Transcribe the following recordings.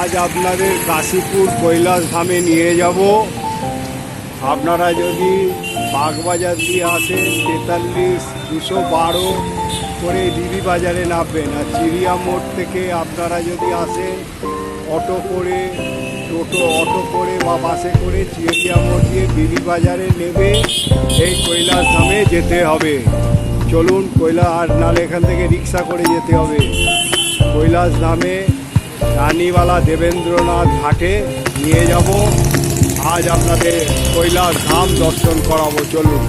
আজ আপনাদের কাশীপুর কৈলাস ধামে নিয়ে যাব। আপনারা যদি বাগবাজার দিয়ে আসেন, তেতাল্লিশ, দুশো বারো করে বিবি বাজারে নামবেন। আর চিড়িয়া মোড় থেকে আপনারা যদি আসেন, অটো করে, টোটো, অটো করে বা বাসে করে চিড়িয়া মোড় দিয়ে বিবি বাজারে নেবে, এই কৈলাস ধামে যেতে হবে। চলুন, কৈলা আর নালে এখান থেকে রিক্সা করে যেতে হবে। কৈলাস ধামে রানীবালা দেবেন্দ্রনাথ ঘাটে নিয়ে যাব। আজ আপনাদের কৈলাস ধাম দর্শন করাবো, চলুন।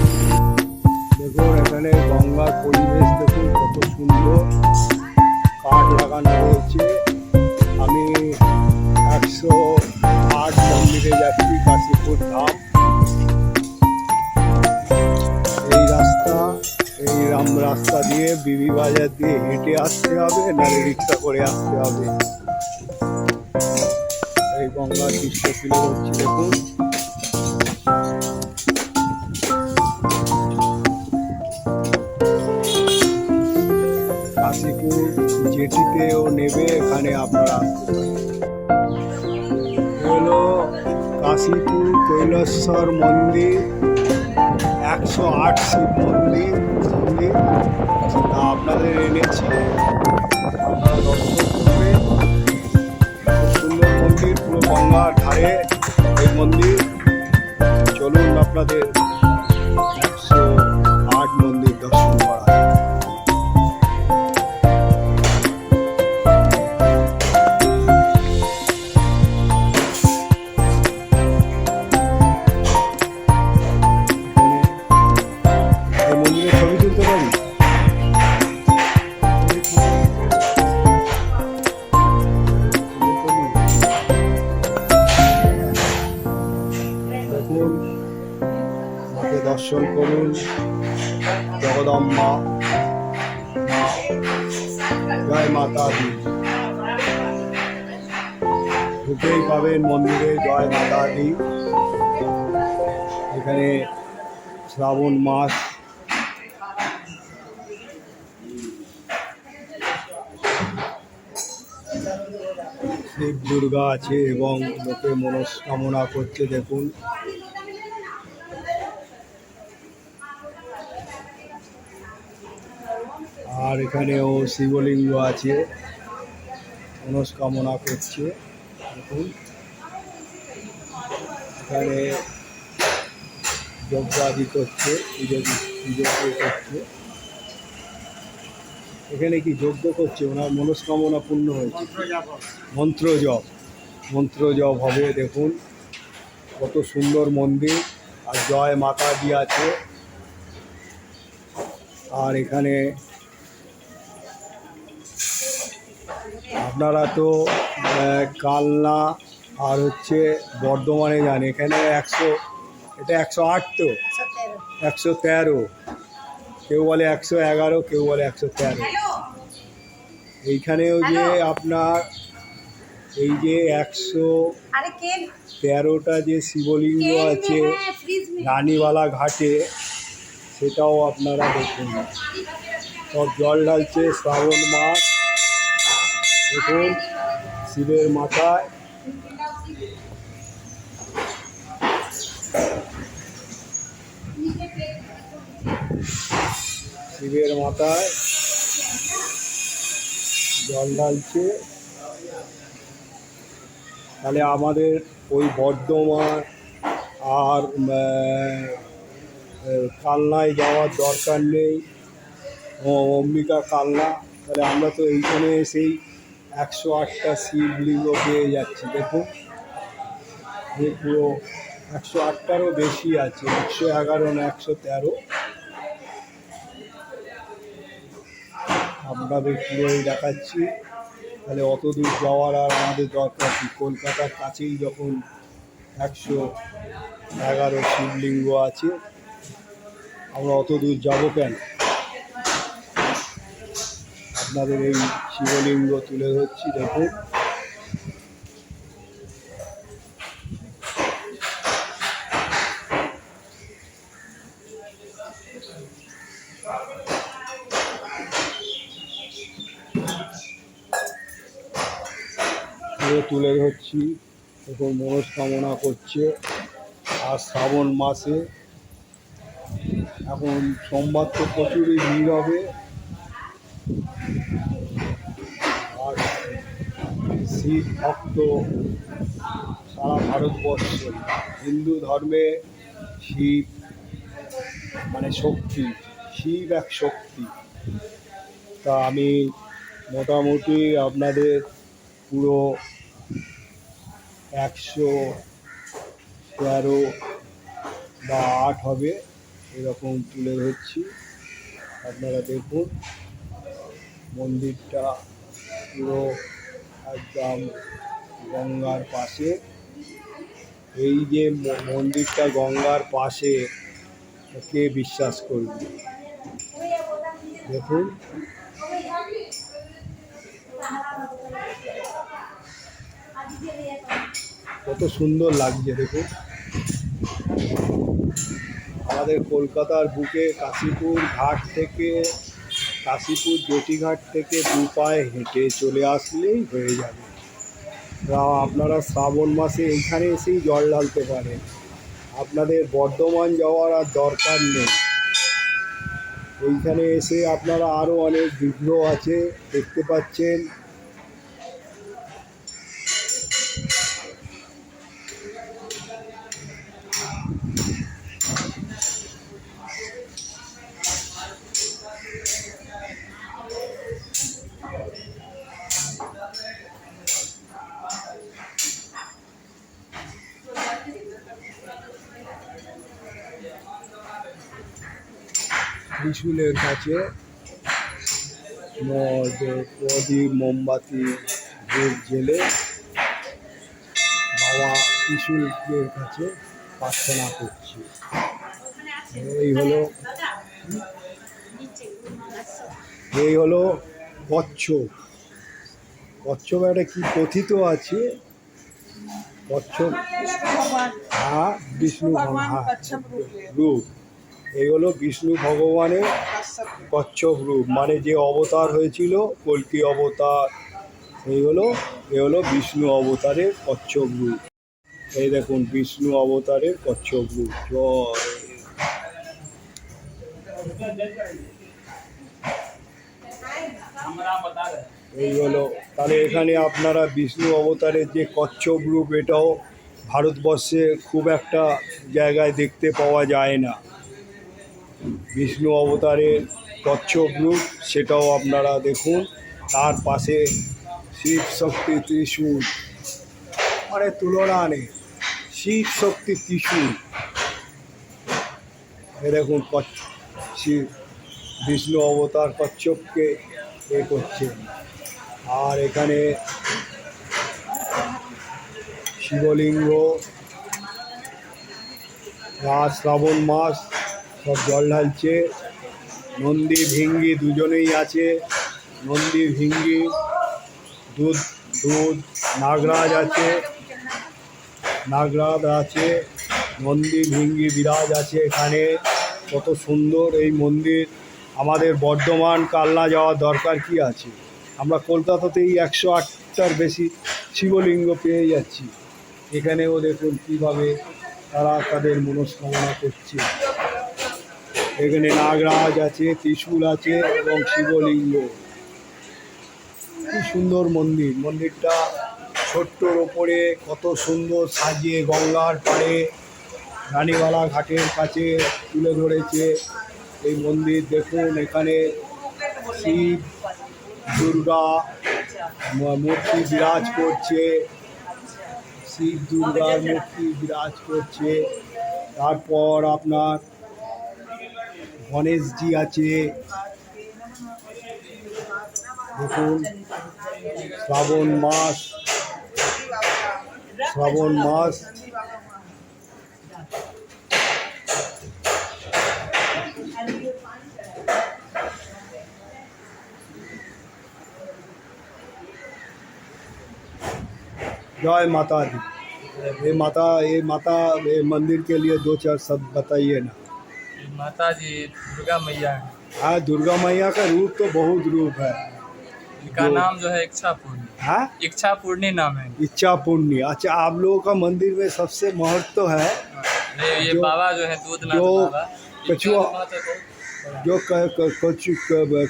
দেখুন, এখানে গঙ্গার পরিবেশ দেখুন, কত সুন্দর। কাঠ লাগানো রয়েছে। আমি একশো আট মন্দিরে যাচ্ছি, কাশীপুর ধাম। এই রাস্তা, এই রাম রাস্তা দিয়ে বিবি বাজার দিয়ে হেঁটে আসতে হবে, নাহলে রিক্সা করে আসতে হবে। গঙ্গার দৃশ্য তুলে ধরছি দেখুন। কাশীপুর জেটিতেও নেবে এখানে আপনারা আসতে হলো কাশীপুর কৈলাসর মন্দির, একশো আট শিব মন্দির মন্দির আপনাদের এনেছি। গঙ্গার ধারে এই মন্দির। চলুন আপনাদের ঢুকেই পাবেন মন্দিরে, জয় মাতা দি এখানে শ্রাবণ মাস। শিব দুর্গা আছে এবং লোকে মনস্কামনা করছে, দেখুন। আর এখানেও শিবলিঙ্গ আছে, মনস্কামনা করছে। এখানে যজ্ঞ আদি করছে, পুজো করছে। এখানে কি যজ্ঞ করছে? ওনার মনস্কামনা পূর্ণ হয়েছে। মন্ত্র জপ মন্ত্র জপ হবে, দেখুন। কত সুন্দর মন্দির, আর জয় মাতা দি আছে। আর এখানে আপনারা তো কালনা আর হচ্ছে বর্ধমানে যান এখানে একশো এটা একশো আট তো? একশো তেরো। কেউ বলে একশো এগারো কেউ বলে একশো তেরো। এইখানেও যে আপনার এই যে একশো তেরোটা যে শিবলিঙ্গ আছে রানীবালা ঘাটে সেটাও আপনারা দেখুন। সব জল ঢালছে শ্রাবণ মাস। দেখুন, শিবের মাথায়। শিবের মাথায় জল ঢালছে। তাহলে আমাদের ওই বর্ধমান আর কালনায় যাওয়ার দরকার নেই। অম্বিকা কালনা, তাহলে আমরা তো এইখানে এসেই একশো আটটা শিবলিঙ্গ পেয়ে যাচ্ছি দেখুন পুরো একশো আটটারও বেশি আছে, একশো এগারো না একশো তেরো। আপনাদের পুরোই দেখাচ্ছি। তাহলে অত দূর যাওয়ার আর আমাদের দরকার কি? কলকাতার কাছেই যখন একশো এগারো শিবলিঙ্গ আছে, আমরা অত দূর যাব কেন? আপনাদের এই শিবলিঙ্গ তুলে ধরছি দেখুন তুলে ধরছি, এখন মনস্কামনা করছে। আর শ্রাবণ মাসে এখন সোমবার তো প্রচুরই ভিড় হবে আর শিব ভক্ত সারা ভারতবর্ষ। হিন্দু ধর্মে শিব মানে শক্তি, শিব এক শক্তি। তা আমি মোটামুটি আপনাদের পুরো একশো তেরো বা আট হবে, এরকম তুলে ধরছি। আপনারা দেখুন, মন্দিরটা পুরো একদম গঙ্গার পাশে। এই যে মন্দিরটা গঙ্গার পাশে কে বিশ্বাস করবে দেখুন। কত সুন্দর লাগছে, দেখুন। আমাদের কলকাতার বুকে কাশীপুর ঘাট থেকে কাশীপুর জেটিঘাট থেকে দু পায়ে হেঁটে চলে আসলেই হয়ে যাবে। আপনারা শ্রাবণ মাসে এইখানে এসেই জল ঢালতে পারেন। আপনাদের বর্ধমান যাওয়ার আর দরকার নেই। এইখানে এসে আপনারা আরও অনেক বিঘ্ন আছে, দেখতে পাচ্ছেন। ত্রিশূলের কাছে প্রদীপ মোমবাতি ধূপ জেলে বাবা ত্রিশূলের কাছে প্রার্থনা করছি। এই হলো এই হলো কচ্ছপ। কচ্ছপ একটা কি কথিত আছে? কচ্ছপ হ্যাঁ বিষ্ণু রূপ। এই হলো বিষ্ণু ভগবানের কচ্ছপ রূপ। মানে যে অবতার হয়েছিল, কল্কি অবতার, এই হলো, এ হলো বিষ্ণু অবতারের কচ্ছপ রূপ। এই দেখুন, বিষ্ণু অবতারের কচ্ছপ রূপ। জয়। এই হলো, তাহলে এখানে আপনারা বিষ্ণু অবতারের যে কচ্ছপ রূপ, এটাও ভারতবর্ষে খুব একটা জায়গায় দেখতে পাওয়া যায় না। বিষ্ণু অবতারের কচ্ছপ রূপ, সেটাও আপনারা দেখুন। তার পাশে শিব শক্তি ত্রিশূল মানে তুলনা নেই। শিব শক্তি ত্রিশূল। এ দেখুন শিব, বিষ্ণু অবতার কচ্ছপকে এ করছে। আর এখানে শিবলিঙ্গ রাত শ্রাবণ মাস সব জল ঢালছে। নন্দী, ভিঙ্গি দুজনেই আছে। নন্দী, ভিঙ্গি, দুধ দুধ, নাগরাজ আছে। নাগরাজ আছে। নন্দী, ভিঙ্গি, বিরাজ আছে এখানে। কত সুন্দর এই মন্দির। আমাদের বর্ধমান, কালনা যাওয়ার দরকার কি আছে? আমরা কলকাতাতেই একশো আটটার বেশি শিবলিঙ্গ পেয়ে যাচ্ছি। এখানেও দেখুন কীভাবে তারা তাদের মনস্কামনা করছে। এখানে নাগরাজ আছে, ত্রিশূল আছে এবং শিবলিঙ্গ। কি সুন্দর মন্দির। মন্দিরটা ছোট্টর ওপরে কত সুন্দর সাজিয়ে গঙ্গার পাড়ে রানীবালা ঘাটের কাছে তুলে ধরেছে। এই মন্দির দেখুন, এখানে শিব, দুর্গা মূর্তি বিরাজ করছে। শিব, দুর্গার মূর্তি বিরাজ করছে। তারপর আপনার গণেশজি আছে দেখুন শ্রাবণ মাস শ্রাবণ মাস जय माता दी ये माता ये माता ये मंदिर के लिए दो चार शब्द बताइए ना माता जी दुर्गा मैया। है हाँ दुर्गा मैया का रूप तो बहुत रूप है। इनका नाम जो है इच्छा पूर्णी। हाँ? इच्छा पूर्णी नाम है। इच्छा पुण्य अच्छा आप लोगों का मंदिर में सबसे महत्व है ये ये जो- बाबा जो है दूधनाथ जो कछुआ- है। जो कछु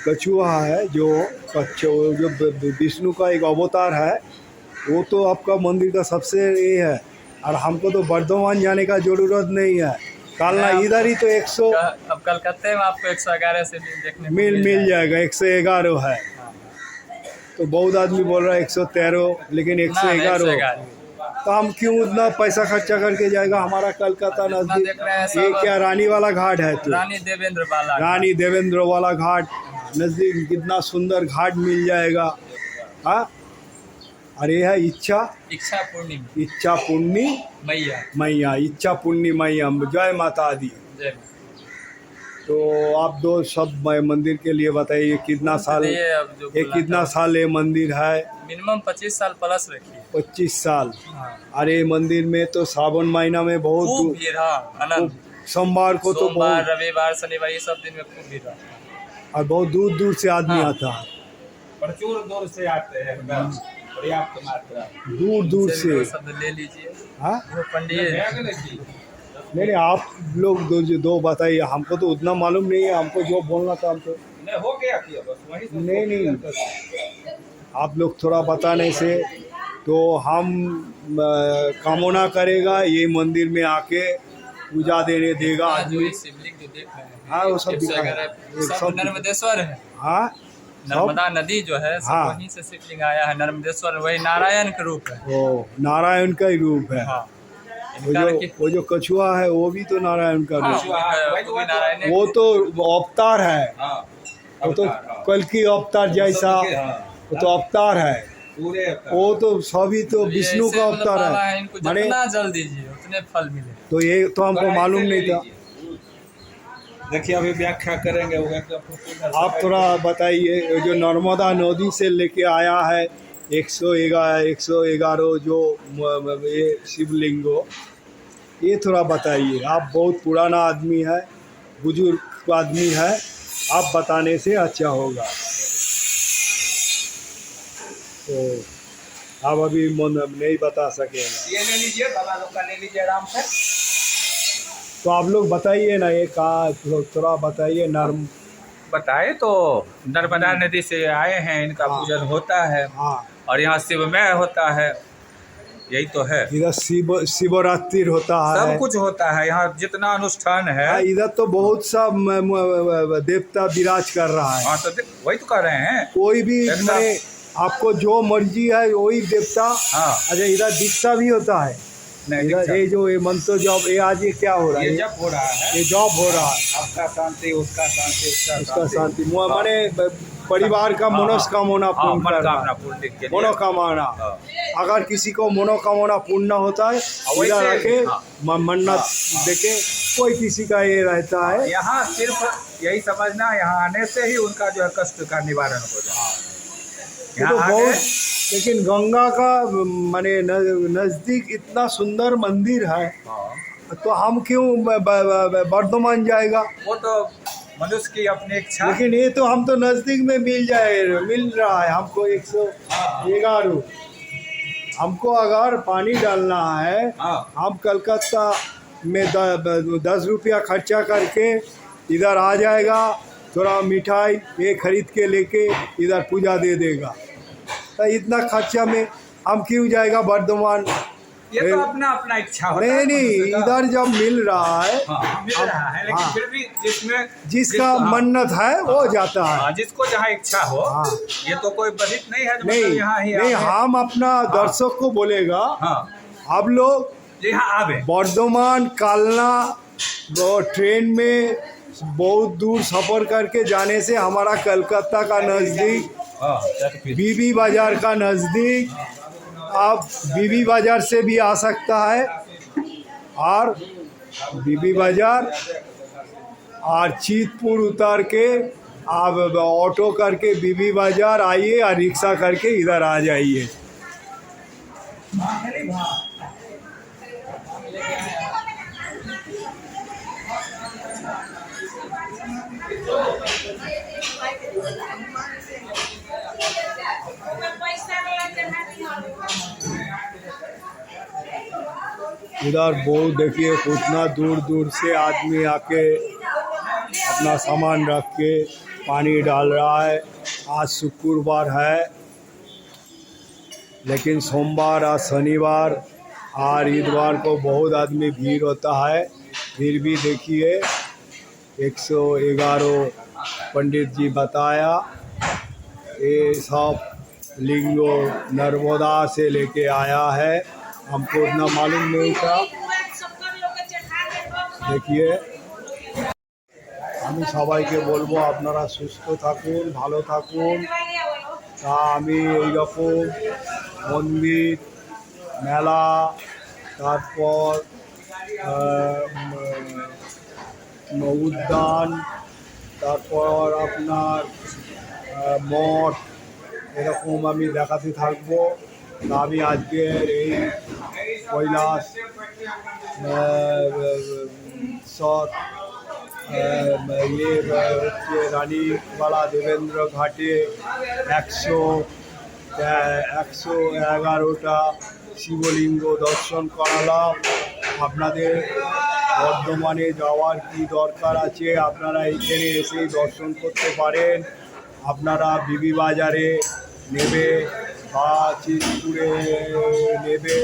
कछुआ है जो जो विष्णु का एक अवतार है वो तो आपका मंदिर का सबसे ये है। और हमको तो बर्धमान जाने का ज़रूरत नहीं है। कालना इधर ही तो एक सौ अब कलकत्ते में आपको एक सौ ग्यारह से भी देखने मिल मिल जाएगा। एक सौ ग्यारह है। तो बहुत आदमी बोल रहा है एक सौ तेरह लेकिन एक सौ ग्यारह। तो हम क्यों उतना पैसा खर्चा करके जाएगा? हमारा कलकत्ता नज़दीक ये क्या रानी वाला घाट है तो? रानी देवेंद्र बाला रानी देवेंद्र वाला घाट नज़दीक कितना सुंदर घाट मिल जाएगा। हाँ? और ये है इच्छा। इच्छा पूर्णिमा। इच्छा पुण्य मैया। मैया इच्छा पुण्य मैया। जय माता दी। जय तो आप दो सब म- मंदिर के लिए बताइए कितना साल ये अब जो ये कितना साल ये मंदिर है? मिनिमम पच्चीस साल प्लस रखिए। पच्चीस साल। हाँ। अरे मंदिर में तो सावन महीना में बहुत भीड़ हाँ सोमवार को तो सोमवार बहुत रविवार शनिवार ये सब दिन में खूब भीड़ रहता है। और बहुत दूर दूर से आदमी हाँ। आता है। प्रचुर दूर से आते हैं पर्याप्त मात्रा दूर दूर से। ले लीजिए। हाँ? नहीं नहीं आप लोग दो जो दो बताइए। हमको तो उतना मालूम नहीं है। हमको जो बोलना था हमको। नहीं हो गया कि बस वही नहीं। आप लोग थोड़ा बताने से तो हम कामना करेगा ये मंदिर में आके पूजा देने देगा आदमी। शिवलिंग जो देख रहे हैं। हाँ, वो सब एक सौ दिखा है। सब नर्मदेश्वर है। हाँ? नर्मदा नदी जो है सब हाँ। वहीं से शिवलिंग आया है नर्मदेश्वर वही नारायण के रूप है। वो नारायण का ही रूप है। हाँ। वो जो वो जो कछुआ है वो भी तो नारायण का हाँ, रूप कछुआ, वो वही भी तो है। वो तो अवतार है। हाँ वो तो हाँ। कल की अवतार जैसा हाँ, वो तो अवतार है। वो तो सभी तो विष्णु का मतलब अवतार है। इनको जितना जल दीजिए उतने फल मिले। तो ये तो हमको मालूम नहीं था। देखिए अभी व्याख्या करेंगे वो आप थोड़ा बताइए जो नर्मदा नदी से लेके आया है एक सौ ग्यारह एक सौ ग्यारह जो ये शिवलिंगो ये थोड़ा बताइए। आप बहुत पुराना आदमी है बुज़ुर्ग आदमी है आप बताने से अच्छा होगा। तो आप अभी मन नहीं बता सकेंगे ये ले लीजिए बाबा लोग का ले लीजिए आराम से। तो आप लोग बताइए ना ये कहा थोड़ा बताइए नर्म। बताए तो नर्मदा नदी से आए हैं इनका हाँ। पूजन होता है। हाँ। और यहाँ शिवमय होता है। यही तो है। इधर शिव शिवरात्रि होता है। सब कुछ होता है यहाँ जितना अनुष्ठान है। हाँ, इधर तो बहुत सा देवता विराज कर रहा है। हाँ तो वही तो कर रहे हैं। कोई भी। आपको जो मर्ज़ी है वही देवता हाँ। अच्छा इधर दीक्षा भी होता है। ये जो ये मंत्र जॉब ये आज ये क्या हो रहा है? ये जब हो रहा है। ये जॉब हो रहा है। आपका शांति उसका शांति उसका शांति। ब- परिवार का हाँ, मनोकामना हाँ, पूर्ण मनोकामना है पूर्ण के लिए। मनोकामना। अगर किसी को मनोकामना पूर्ण होता है हाँ। मन्नत देके कोई किसी का ये रहता है। यहाँ सिर्फ़ यही समझना यहाँ आने से ही उनका जो है कष्ट का निवारण हो जाए तो यहाँ बहुत लेकिन गंगा का माने नज़दीक इतना सुंदर मंदिर है हाँ, तो हम क्यों बर्धमान जाएगा? वो तो मनुष्य की अपनी इच्छा। लेकिन ये तो हम तो नज़दीक में मिल जाए मिल रहा है हमको एक सौ ग्यारह हमको अगर पानी डालना है हाँ। हम कलकत्ता में द, दस रुपया खर्चा करके इधर आ जाएगा थोड़ा मिठाई ये खरीद के लेके इधर पूजा दे देगा। इतना खर्चा में हम क्यों जाएगा बर्धमान ये तो अपना अपना इच्छा होता नहीं है नहीं मनुष्य इधर जब मिल रहा है हाँ, मिल रहा है लेकिन हाँ। फिर भी जिसमें जिसका जिस- मन्नत है वो जाता है। हाँ, जिसको जहाँ इच्छा हो हाँ। ये तो कोई बधित नहीं है जो नहीं मतलब यहाँ ही नहीं हम अपना दर्शक को बोलेगा हाँ। आप लोग यहाँ आवे। बर्धमान कालना ट्रेन में बहुत दूर सफ़र करके जाने से हमारा कलकत्ता का नज़दीक हाँ, बीबी बाज़ार का नज़दीक आप बीबी बाज़ार से भी आ सकता है। और बीबी बाज़ार और चीतपुर उतार के आप ऑटो करके बीबी बाज़ार आइए और रिक्शा करके इधर आ जाइए। उधर बहुत देखिए कितना दूर दूर से आदमी आके अपना सामान रख के पानी डाल रहा है। आज शुक्रवार है, लेकिन सोमवार और शनिवार और इतवार को बहुत आदमी भीड़ होता है। फिर भी देखिए 111 पंडित जी बताया, ये सब लिंगो नर्मदा से लेके आया है। हमको उतना मालूम नहीं था দেখিয়ে আমি সবাইকে বলবো আপনারা সুস্থ থাকুন ভালো থাকুন তা আমি এই রকম মন্দির মেলা তারপর আহ, উম, উদ্যান তারপর আপনার আহ, মঠ এরকম আমি দেখাতে থাকবো আমি আজকের এই কৈলাস সৎ ইয়ে হচ্ছে রানীবালা দেবেন্দ্র ঘাটে একশো একশো এগারোটা শিবলিঙ্গ দর্শন করালাম। আপনাদের বর্ধমানে যাওয়ার কি দরকার আছে? আপনারা এখানে এসেই দর্শন করতে পারেন। আপনারা বিবি বাজারে নেবে। বা চিতপুরে নেবে।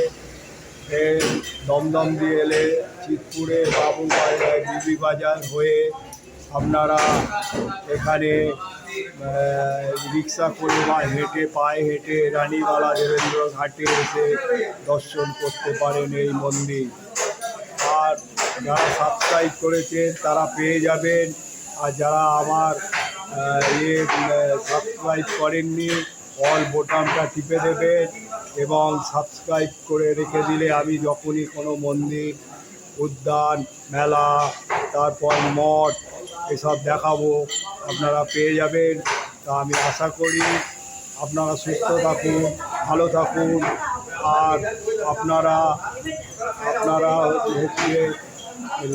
দমদম দিয়ে এলে চিতপুরে বাবু বিবি বাজার হয়ে আপনারা এখানে রিক্সা করে বা হেঁটে, পায়ে হেঁটে রানীবালা দেবেন্দ্র ঘাটে এসে দর্শন করতে পারেন এই মন্দির। আর যারা সাবস্ক্রাইব করেছেন তারা পেয়ে যাবেন। আর যারা আমার ইয়ে সাবস্ক্রাইব করেননি অল বোতামটা টিপে দেবেন এবং সাবস্ক্রাইব করে রেখে দিলে আমি যখনই কোনো মন্দির, উদ্যান, মেলা, তারপর মঠ এসব দেখাবো, আপনারা পেয়ে যাবেন। তা আমি আশা করি আপনারা সুস্থ থাকুন, ভালো থাকুন, আর আপনারা আপনারা হচ্ছে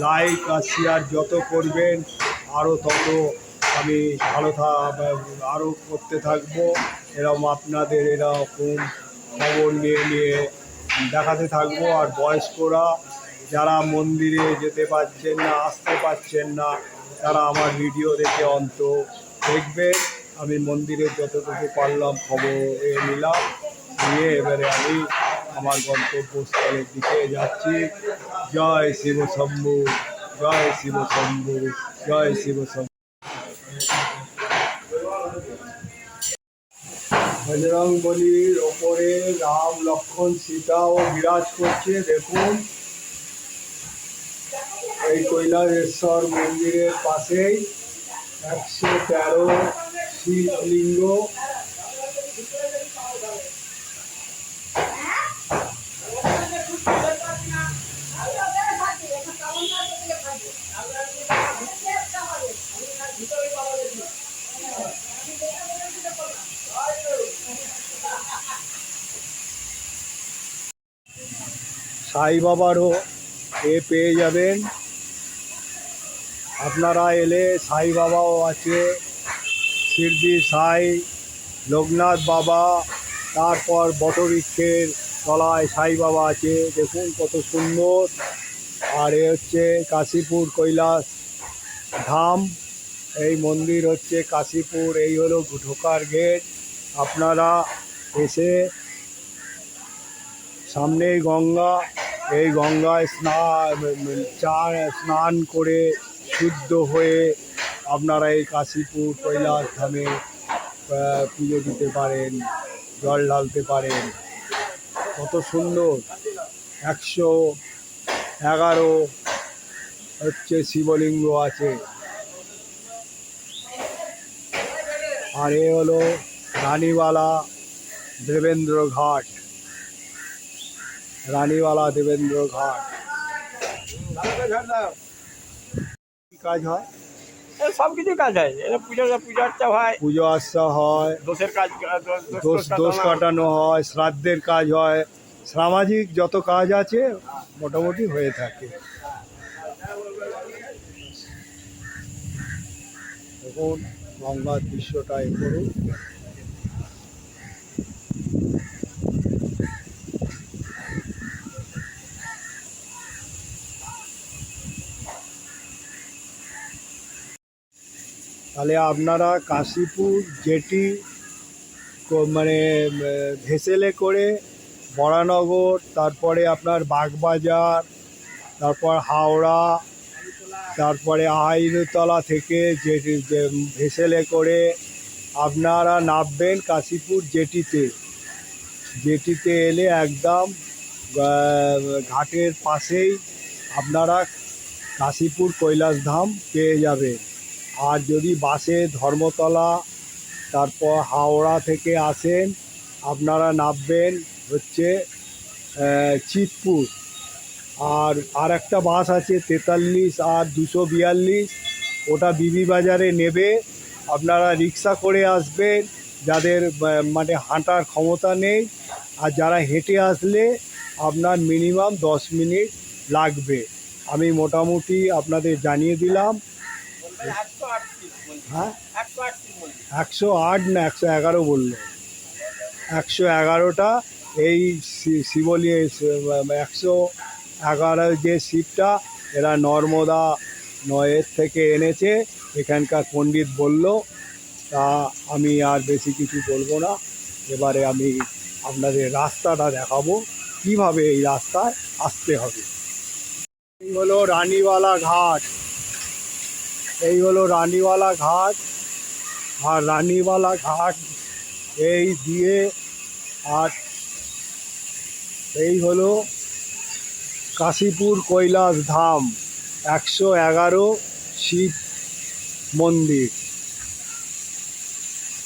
লাইক আর শেয়ার যত করবেন, আরও তত আমি ভালো আরও করতে থাকব। এরকম আপনাদের এরকম খবর নিয়ে নিয়ে দেখাতে থাকব। আর বয়স্করা যারা মন্দিরে যেতে পারছেন না, আসতে পারছেন না, তারা আমার ভিডিও দেখে অন্ত দেখবে। আমি মন্দিরে যতটুকু পারলাম খবর এ নিলাম। নিয়ে এবারে আমি আমার গন্তব্যস্থলের দিকে যাচ্ছি। জয় শিব শম্ভু জয় শিব শম্ভু জয় শিব শম্ভু বলির ওপরে রাম লক্ষণ সীতা ও বিরাজ করছে। দেখুন, এই কৈলাসেশ্বর মন্দিরের পাশেই একশো তেরো শিবলিঙ্গ সাই বাবারও এ পেয়ে যাবেন। আপনারা এলে সাই বাবাও আছে শিরদি সাই, লোকনাথ বাবা, তারপর বটবৃক্ষের তলায় সাই বাবা আছে। দেখুন কত সুন্দর। আর এ হচ্ছে কাশীপুর কৈলাস ধাম। এই মন্দির হচ্ছে কাশীপুর, এই হলো ঢোকার গেট। আপনারা এসে সামনেই গঙ্গা এই গঙ্গায় স্নান চা স্নান করে শুদ্ধ হয়ে আপনারা এই কাশীপুর কৈলাস ধামে পুজো দিতে পারেন, জল ঢালতে পারেন। কত সুন্দর। একশো এগারো হচ্ছে শিবলিঙ্গ আছে। আর এ হলো রানীবালা দেবেন্দ্র ঘাট। রানীবালা দেবেন্দ্র ঘাট কাজ হয়? সব কিছু কাজ হয়। পুজো পূজা আর্চা হয়। পুজো দোষের কাজ দোষ- দোষ কাটানো হয়। শ্রাদ্ধের কাজ হয়। সামাজিক যত কাজ আছে মোটামুটি হয়ে থাকে। দেখুন গঙ্গার দৃশ্যটা এ করুন। তাহলে আপনারা কাশীপুর জেটি মানে ভেসেলে করে বরানগর, তারপরে আপনার বাগবাজার, তারপর হাওড়া, তারপরে আইনতলা থেকে যে, ভেসেলে করে আপনারা নামবেন কাশীপুর জেটিতে। জেটিতে এলে একদম ঘাটের পাশেই আপনারা কাশীপুর কৈলাসধাম পেয়ে যাবেন। আর যদি বাসে ধর্মতলা, তারপর হাওড়া থেকে আসেন, আপনারা নামবেন হচ্ছে চিতপুর। আর আর একটা বাস আছে তেতাল্লিশ আর দুশো বিয়াল্লিশ, ওটা বিবি বাজারে নেবে। আপনারা রিক্সা করে আসবেন, যাদের মানে হাঁটার ক্ষমতা নেই। আর যারা হেঁটে আসলে আপনার মিনিমাম দশ মিনিট লাগবে। আমি মোটামুটি আপনাদের জানিয়ে দিলাম। হ্যাঁ? একশো আট না একশো এগারো বলল। একশো এগারোটা এই শিবলি একশো এগারো যে শিবটা এরা নর্মদা নয়ের থেকে এনেছে এখানকার পণ্ডিত বলল তা আমি আর বেশি কিছু বলব না। এবারে আমি আপনাদের রাস্তাটা দেখাবো কীভাবে এই রাস্তায় আসতে হবে। এই হলো রানীওয়ালা ঘাট। এই হলো রানীওয়ালা ঘাট। আর রানীওয়ালা ঘাট এই দিয়ে আর এই হলো কাশীপুর কৈলাস ধাম, একশো এগারো শিব মন্দির।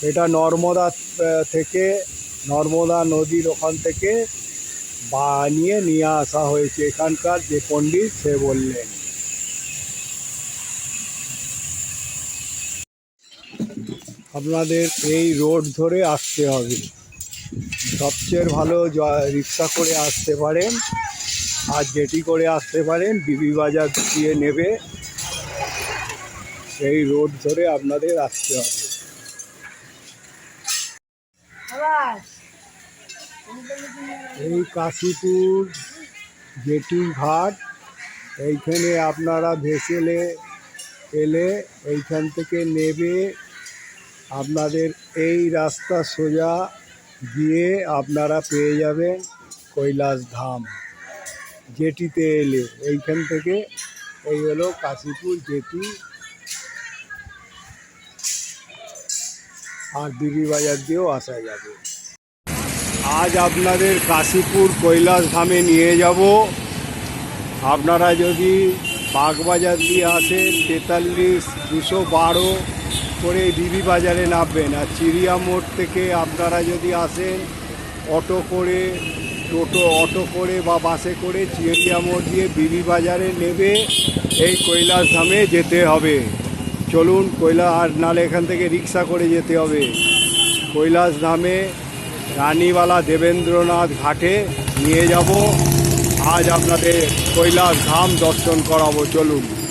এটা নর্মদা থেকে নর্মদা নদীর ওখান থেকে বানিয়ে নিয়ে আসা হয়েছে। এখানকার যে পণ্ডিত সে বললেন। আপনাদের এই রোড ধরে আসতে হবে। সবচেয়ে ভালো রিক্সা করে আসতে পারেন। আর জেটি করে আসতে পারেন, বিবি বাজার দিয়ে নেবে। সেই রোড ধরে আপনাদের আসতে হবে। এই কাশীপুর জেটি ঘাট, এইখানে আপনারা ভেসেলে এলে এইখান থেকে নেবে আপনাদের এই রাস্তা সোজা গিয়ে আপনারা পেয়ে যাবেন কৈলাস ধাম। জেটিতে এলে, এইখান থেকে এই হলো কাশীপুর জেটি আর বিবি বাজার দিয়েও আসা যাবে। আজ আপনাদের কাশীপুর কৈলাস ধামে নিয়ে যাব। আপনারা যদি বাগবাজার দিয়ে আসেন, তেতাল্লিশ, দুশো বারো করে বিবি বাজারে নামবেন। আর চিড়িয়া মোড় থেকে আপনারা যদি আসেন, অটো করে, টোটো, অটো করে বা বাসে করে চিড়িয়া মোড় দিয়ে বিবি বাজারে নেবে, এই কৈলাস ধামে যেতে হবে। চলুন কৈলা, আর নালে এখান থেকে রিক্সা করে যেতে হবে। কৈলাস ধামে রানীবালা দেবেন্দ্রনাথ ঘাটে নিয়ে যাব। আজ আপনাদের কৈলাস ধাম দর্শন করাবো। চলুন।